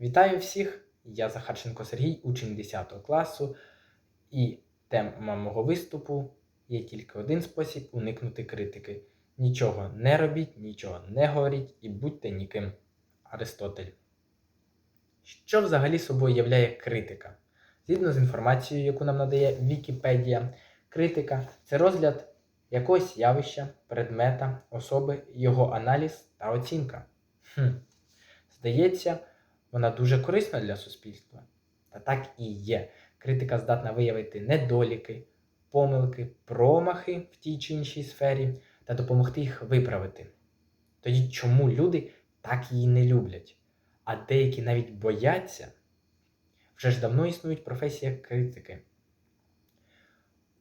Вітаю всіх! Я Захарченко Сергій, учень 10 класу, і тема мого виступу є тільки один спосіб уникнути критики. Нічого не робіть, нічого не говоріть і будьте ніким. Аристотель. Що взагалі собою являє критика? Згідно з інформацією, яку нам надає Вікіпедія, критика це розгляд якогось явища, предмета, особи, його аналіз та оцінка. Хм. Здається, вона дуже корисна для суспільства. Та так і є. Критика здатна виявити недоліки, помилки, промахи в тій чи іншій сфері та допомогти їх виправити. Тоді чому люди так її не люблять? А деякі навіть бояться? Вже ж давно існують професія критики.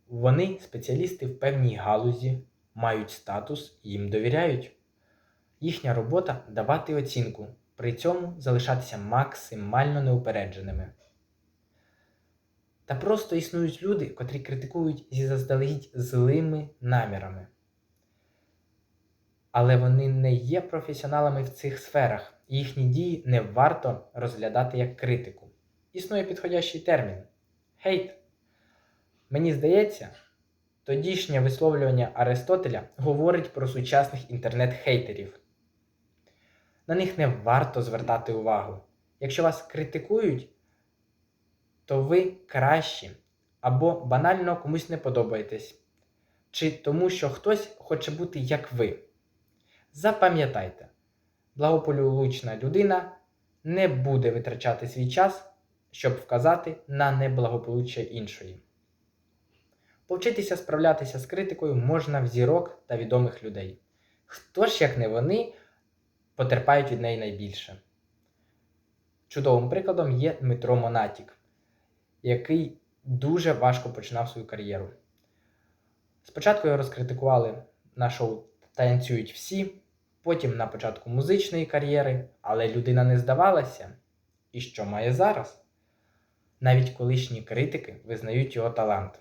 Вони спеціалісти в певній галузі, мають статус їм довіряють. Їхня робота давати оцінку, при цьому залишатися максимально неупередженими. Та просто існують люди, котрі критикують зі заздалегідь злими намірами. Але вони не є професіоналами в цих сферах, і їхні дії не варто розглядати як критику. Існує підходящий термін хейт. Мені здається, тодішнє висловлювання Аристотеля говорить про сучасних інтернет-хейтерів. На них не варто звертати увагу. Якщо вас критикують, то ви кращі або банально комусь не подобаєтесь, чи тому, що хтось хоче бути як ви. Запам'ятайте, благополучна людина не буде витрачати свій час, щоб вказати на неблагополуччя іншої. Повчитися справлятися з критикою можна в зірок та відомих людей. Хто ж, як не вони, потерпають від неї найбільше? Чудовим прикладом є Дмитро Монатік, який дуже важко починав свою кар'єру. Спочатку його розкритикували на шоу Танцюють всі, потім на початку музичної кар'єри, але людина не здавалася. І що має зараз? Навіть колишні критики визнають його талант.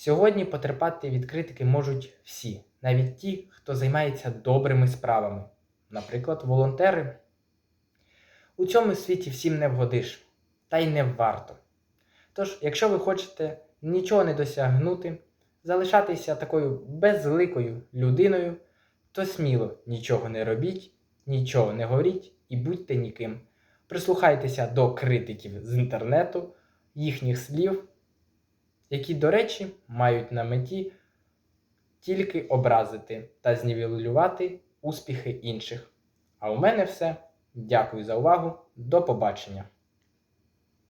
Сьогодні потерпати від критики можуть всі, навіть ті, хто займається добрими справами, наприклад, волонтери. У цьому світі всім не вгодиш, та й не варто. Тож, якщо ви хочете нічого не досягнути, залишатися такою безликою людиною, то сміло нічого не робіть, нічого не говоріть і будьте ніким. Прислухайтеся до критиків з інтернету, їхніх слів, які, до речі, мають на меті тільки образити та знівелювати успіхи інших. А у мене все. Дякую за увагу. До побачення!